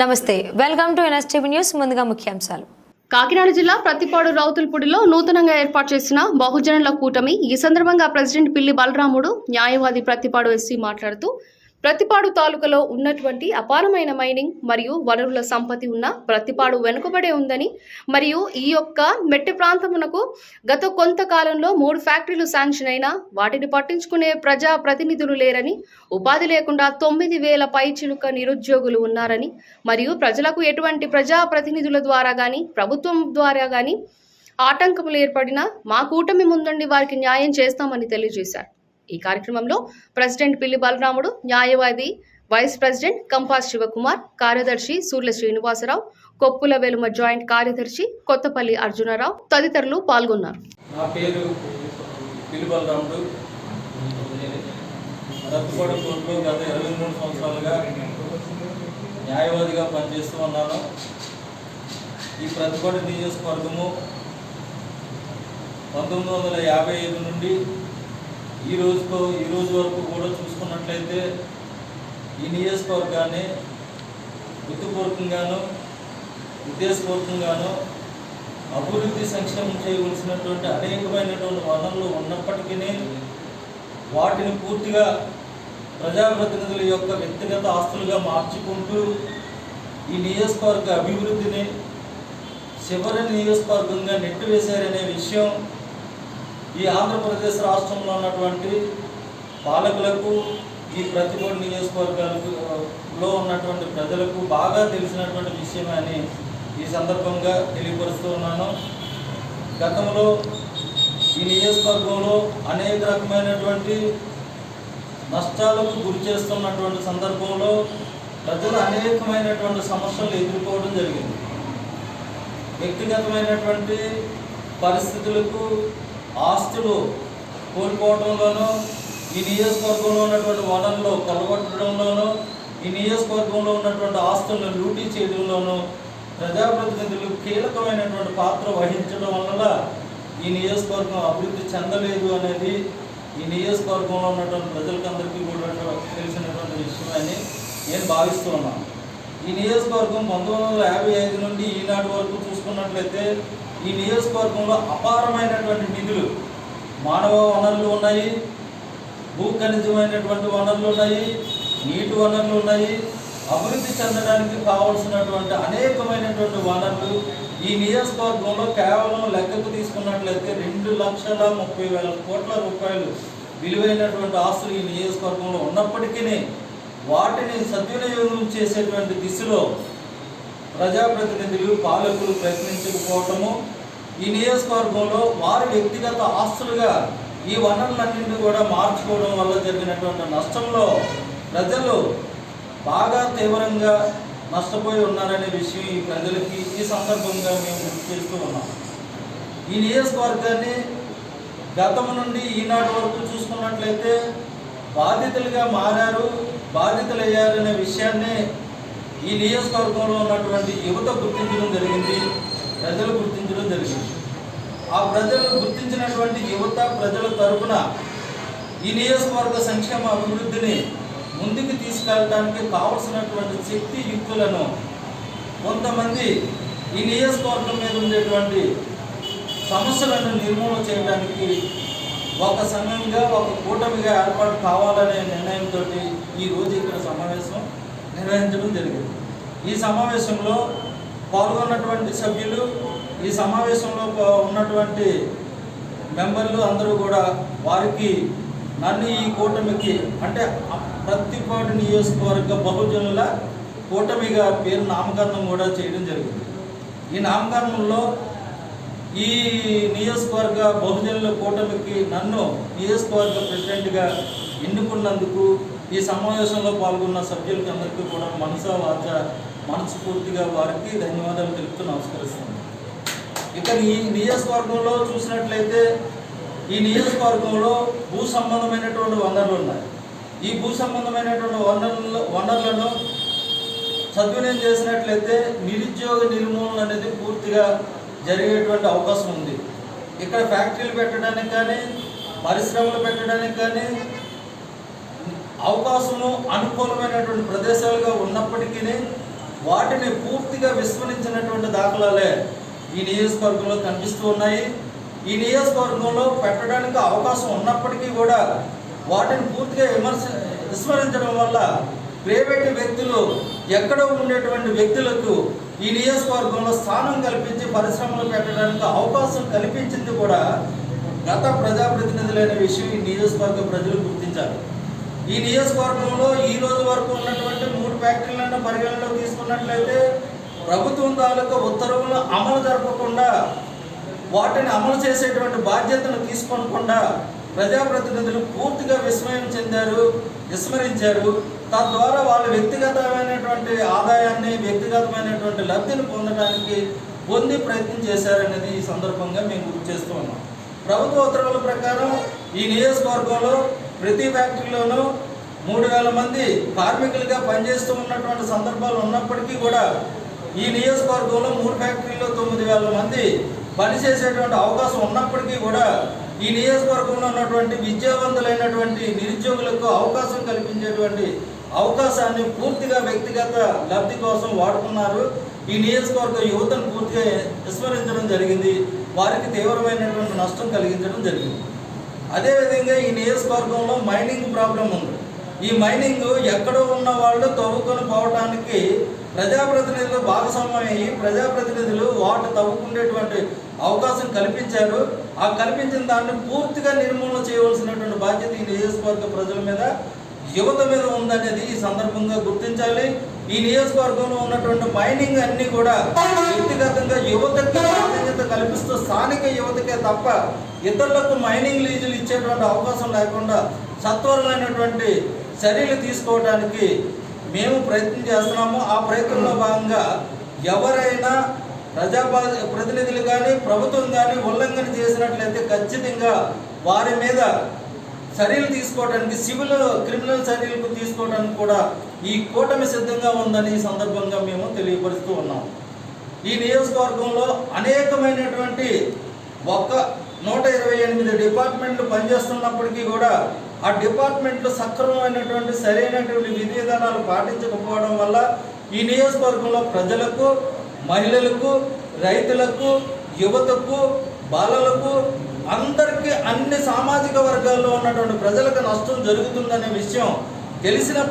నమస్తే welcome to NSTV news ముందుగా ముఖ్యాంశాలు. కాకినాడ జిల్లా ప్రతిపాడు రౌతులపూడిలో నూతనంగా ఏర్పాటు చేసిన బహుజనుల కూటమి ఈ సందర్భంగా ప్రెసిడెంట్ పిల్లి బలరాముడు న్యాయవాది ప్రతిపాడు ఎస్సీ మాట్లాడుతూ ప్రతిపాడు తాలూకాలో ఉన్నటువంటి అపారమైన మైనింగ్ మరియు వనరుల సంపత్తి ఉన్న ప్రతిపాడు వెనుకబడే ఉందని మరియు ఈ యొక్క మెట్టి ప్రాంతమునకు గత కొంతకాలంలో మూడు ఫ్యాక్టరీలు శాంక్షన్ అయినా వాటిని పట్టించుకునే ప్రజా ప్రతినిధులు లేరని ఉపాధి లేకుండా తొమ్మిది వేల పైచిలుక నిరుద్యోగులు ఉన్నారని మరియు ప్రజలకు ఎటువంటి ప్రజా ప్రతినిధుల ద్వారా కానీ ప్రభుత్వం ద్వారా కానీ ఆటంకములు ఏర్పడినా మా కూటమి ముందుండి వారికి న్యాయం చేస్తామని తెలియజేశారు. ఈ కార్యక్రమంలో ప్రెసిడెంట్ పిల్లి బలరాముడు న్యాయవాది వైస్ ప్రెసిడెంట్ కంపాస్ శివకుమార్ కార్యదర్శి సూర్ల శ్రీనివాసరావు కొప్పుల వెలుమ జాయింట్ కార్యదర్శి కొత్తపల్లి అర్జునరావు తదితరులు పాల్గొన్నారు. నా పేరు పిలుబలరాముడు రత్తుపాడు కోర్టులో గత ఇరవై మూడు సంవత్సరాలుగా న్యాయవాదిగా పనిచేస్తూ ఉన్నాను. ఈ ప్రతిపాడు నియోజకవర్గము పంతొమ్మిది వందల యాభై ఐదు నుండి ఈ రోజుతో ఈ రోజు వరకు కూడా చూసుకున్నట్లయితే ఈ నియోజకవర్గాన్ని బుద్ధిపూర్వకంగాను ఉద్దేశపూర్వకంగాను అభివృద్ధి సంక్షేమం చేయవలసినటువంటి అనేకమైనటువంటి వనరులు ఉన్నప్పటికీ వాటిని పూర్తిగా ప్రజాప్రతినిధుల యొక్క వ్యక్తిగత ఆస్తులుగా మార్చుకుంటూ ఈ నియోజకవర్గ అభివృద్ధిని చివరి నియోజకవర్గంగా నెట్టివేశారనే విషయం ఈ ఆంధ్రప్రదేశ్ రాష్ట్రంలో ఉన్నటువంటి పాలకులకు ఈ ప్రతికోటి నియోజకవర్గాలకు నియోజకవర్గాలలో ఉన్నటువంటి ప్రజలకు బాగా తెలిసినటువంటి విషయం అని ఈ సందర్భంగా తెలియపరుస్తూ ఉన్నాను. గతంలో ఈ నియోజకవర్గంలో అనేక రకమైనటువంటి నష్టాలకు గురి చేస్తున్నటువంటి సందర్భంలో ప్రజలు అనేకమైనటువంటి సమస్యలు ఎదుర్కోవడం జరిగింది. వ్యక్తిగతమైనటువంటి పరిస్థితులకు ఆస్తులు కోల్పోవడంలోనూ ఈ నియోజకవర్గంలో ఉన్నటువంటి వనరులు కొలగొట్టడంలోనూ ఈ నియోజకవర్గంలో ఉన్నటువంటి ఆస్తులను లూటీ చేయడంలోనూ ప్రజాప్రతినిధులు కీలకమైనటువంటి పాత్ర వహించడం వల్ల ఈ నియోజకవర్గం అభివృద్ధి చెందలేదు అనేది ఈ నియోజకవర్గంలో ఉన్నటువంటి ప్రజలకందరికీ కూడా తెలిసినటువంటి విషయం అని నేను భావిస్తూ ఉన్నాను. ఈ నియోజకవర్గం పంతొమ్మిది వందల యాభై ఐదు నుండి ఈనాటి వరకు చూసుకున్నట్లయితే ఈ నియోజకవర్గంలో అపారమైనటువంటి నిధులు మానవ వనరులు ఉన్నాయి భూ ఖనిజమైనటువంటి వనరులు ఉన్నాయి నీటి వనరులు ఉన్నాయి. అభివృద్ధి చెందడానికి కావాల్సినటువంటి అనేకమైనటువంటి వనరులు ఈ నియోజకవర్గంలో కేవలం లెక్కకు తీసుకున్నట్లయితే రెండు లక్షల ముప్పై వేల కోట్ల రూపాయలు విలువైనటువంటి ఆస్తులు ఈ నియోజకవర్గంలో ఉన్నప్పటికీ వాటిని సద్వినియోగం చేసేటువంటి దిశలో ప్రజాప్రతినిధులు పాలకులు ప్రయత్నించకపోవటము ఈ నియోజకవర్గంలో వారి వ్యక్తిగత ఆస్తులుగా ఈ వనరులన్నింటినీ కూడా మార్చుకోవడం వల్ల జరిగినటువంటి నష్టంలో ప్రజలు బాగా తీవ్రంగా నష్టపోయి ఉన్నారనే విషయం ఈ ప్రజలకి ఈ సందర్భంగా మేము గుర్తు చేస్తూ ఉన్నాం. ఈ నియోజకవర్గాన్ని గతం నుండి ఈనాటి వరకు చూసుకున్నట్లయితే బాధితులుగా మారారు బాధితులయ్యారనే విషయాన్నే ఈ నియోజకవర్గంలో ఉన్నటువంటి యువత గుర్తించడం జరిగింది ప్రజలు గుర్తించడం జరిగింది. ఆ ప్రజలు గుర్తించినటువంటి యువత ప్రజల తరపున ఈ నియోజకవర్గ సంక్షేమ అభివృద్ధిని ముందుకు తీసుకెళ్ళడానికి కావలసినటువంటి శక్తి యుక్తులను కొంతమంది ఈ నియోజకవర్గం మీద ఉండేటువంటి సమస్యలను నిర్మూలన చేయడానికి ఒక సంఘంగా ఒక కూటమిగా ఏర్పాటు కావాలనే నిర్ణయంతో ఈ రోజు ఇక్కడ సమావేశం నిర్వహించడం జరిగింది. ఈ సమావేశంలో పాల్గొన్నటువంటి సభ్యులు ఈ సమావేశంలో ఉన్నటువంటి మెంబర్లు అందరూ కూడా వారికి నన్ను ఈ కూటమికి అంటే ప్రతిపాటి నియోజకవర్గ బహుజనుల కూటమిగా పేరు నామకరణం కూడా చేయడం జరిగింది. ఈ నామకరణంలో ఈ నియోజకవర్గ బహుజనుల కూటమికి నన్ను నియోజకవర్గ ప్రెసిడెంట్గా ఎన్నుకున్నందుకు ఈ సమావేశంలో పాల్గొన్న సభ్యులకి అందరికీ కూడా మనసా వాచ మనస్ఫూర్తిగా వారికి ధన్యవాదాలు తెలుపుతూ నమస్కరిస్తున్నాను. ఇక ఈ నియోజకవర్గంలో చూసినట్లయితే ఈ నియోజకవర్గంలో భూ సంబంధమైనటువంటి వనరులు ఉన్నాయి. ఈ భూ సంబంధమైనటువంటి వనరుల వనరులను సద్వినియోగం చేసినట్లయితే నిరుద్యోగ నిర్మూలన అనేది పూర్తిగా జరిగేటువంటి అవకాశం ఉంది. ఇక్కడ ఫ్యాక్టరీలు పెట్టడానికి కానీ పరిశ్రమలు పెట్టడానికి కానీ అవకాశము అనుకూలమైనటువంటి ప్రదేశాలుగా ఉన్నప్పటికీ వాటిని పూర్తిగా విస్మరించినటువంటి దాఖలాలే ఈ నియోజకవర్గంలో కనిపిస్తూ ఉన్నాయి. ఈ నియోజకవర్గంలో పెట్టడానికి అవకాశం ఉన్నప్పటికీ కూడా వాటిని పూర్తిగా విమర్శ విస్మరించడం వల్ల ప్రైవేటు వ్యక్తులు ఎక్కడో ఉండేటువంటి వ్యక్తులకు ఈ నియోజకవర్గంలో స్థానం కల్పించి పరిశ్రమలు పెట్టడానికి అవకాశం కల్పించింది కూడా గత ప్రజాప్రతినిధులైన విషయం ఈ నియోజకవర్గ ప్రజలు గుర్తించారు ఈ నియోజకవర్గంలో ఈ రోజు వరకు ఉన్నటువంటి మూడు ఫ్యాక్టరీలను పరిగణలో తీసుకున్నట్లయితే ప్రభుత్వం తాలూకా ఉత్తర్వులను అమలు జరపకుండా వాటిని అమలు చేసేటువంటి బాధ్యతను తీసుకోకుండా ప్రజాప్రతినిధులు పూర్తిగా విస్మయం చెందారు విస్మరించారు. తద్వారా వాళ్ళ వ్యక్తిగతమైనటువంటి ఆదాయాన్ని వ్యక్తిగతమైనటువంటి లబ్ధిని పొందడానికి పొంది ప్రయత్నం చేశారనేది ఈ సందర్భంగా మేము గుర్తు చేస్తూ ఉన్నాం. ప్రభుత్వ ఉత్తర్వుల ప్రకారం ఈ నియోజకవర్గంలో ప్రతి ఫ్యాక్టరీలోనూ మూడు వేల మంది కార్మికులుగా పనిచేస్తూ ఉన్నటువంటి సందర్భాలు ఉన్నప్పటికీ కూడా ఈ నియోజకవర్గంలో మూడు ఫ్యాక్టరీలో తొమ్మిది వేల మంది పనిచేసేటువంటి అవకాశం ఉన్నప్పటికీ కూడా ఈ నియోజకవర్గంలో ఉన్నటువంటి విద్యావంతులైనటువంటి నిరుద్యోగులకు అవకాశం కల్పించేటువంటి అవకాశాన్ని పూర్తిగా వ్యక్తిగత లబ్ధి కోసం వాడుకున్నారు. ఈ నియోజకవర్గ యువతను పూర్తిగా విస్మరించడం జరిగింది. వారికి తీవ్రమైనటువంటి నష్టం కలిగించడం జరిగింది. అదేవిధంగా ఈ నియోజకవర్గంలో మైనింగ్ ప్రాబ్లం ఉంది. ఈ మైనింగ్ ఎక్కడో ఉన్న వాళ్ళు తవ్వుకొని పోవటానికి ప్రజాప్రతినిధులు భాగస్వామ్యం అయ్యి ప్రజాప్రతినిధులు వాటి తవ్వుకునేటువంటి అవకాశం కల్పించారు. ఆ కల్పించిన దాన్ని పూర్తిగా నిర్మూలన చేయవలసినటువంటి బాధ్యత ఈ నియోజకవర్గ ప్రజల మీద యువత మీద ఉందనేది ఈ సందర్భంగా గుర్తించాలి. ఈ నియోజకవర్గంలో ఉన్నటువంటి మైనింగ్ అన్ని కూడా వ్యక్తిగతంగా యువతకి ప్రాధాన్యత కల్పిస్తూ స్థానిక యువతకే తప్ప ఇతరులకు మైనింగ్ లీజులు ఇచ్చేటువంటి అవకాశం లేకుండా సత్వరమైనటువంటి చర్యలు తీసుకోవడానికి మేము ప్రయత్నం చేస్తున్నాము. ఆ ప్రయత్నంలో భాగంగా ఎవరైనా ప్రజా ప్రతినిధులు కానీ ప్రభుత్వం కానీ ఉల్లంఘన చేసినట్లయితే ఖచ్చితంగా వారి మీద చర్యలు తీసుకోవడానికి సివిల్ క్రిమినల్ చర్యలకు తీసుకోవడానికి కూడా ఈ కూటమి సిద్ధంగా ఉందని ఈ సందర్భంగా మేము తెలియపరుస్తూ ఉన్నాం. ఈ నియోజకవర్గంలో అనేకమైనటువంటి ఒక్క నూట ఇరవై ఎనిమిది డిపార్ట్మెంట్లు పనిచేస్తున్నప్పటికీ కూడా ఆ డిపార్ట్మెంట్లు సక్రమమైనటువంటి సరైనటువంటి విధి విధానాలు పాటించకపోవడం వల్ల ఈ నియోజకవర్గంలో ప్రజలకు మహిళలకు రైతులకు యువతకు బాలలకు అందరికీ అన్ని సామాజిక వర్గాల్లో ఉన్నటువంటి ప్రజలకు నష్టం జరుగుతుందనే విషయం తెలిసినప్పటికీ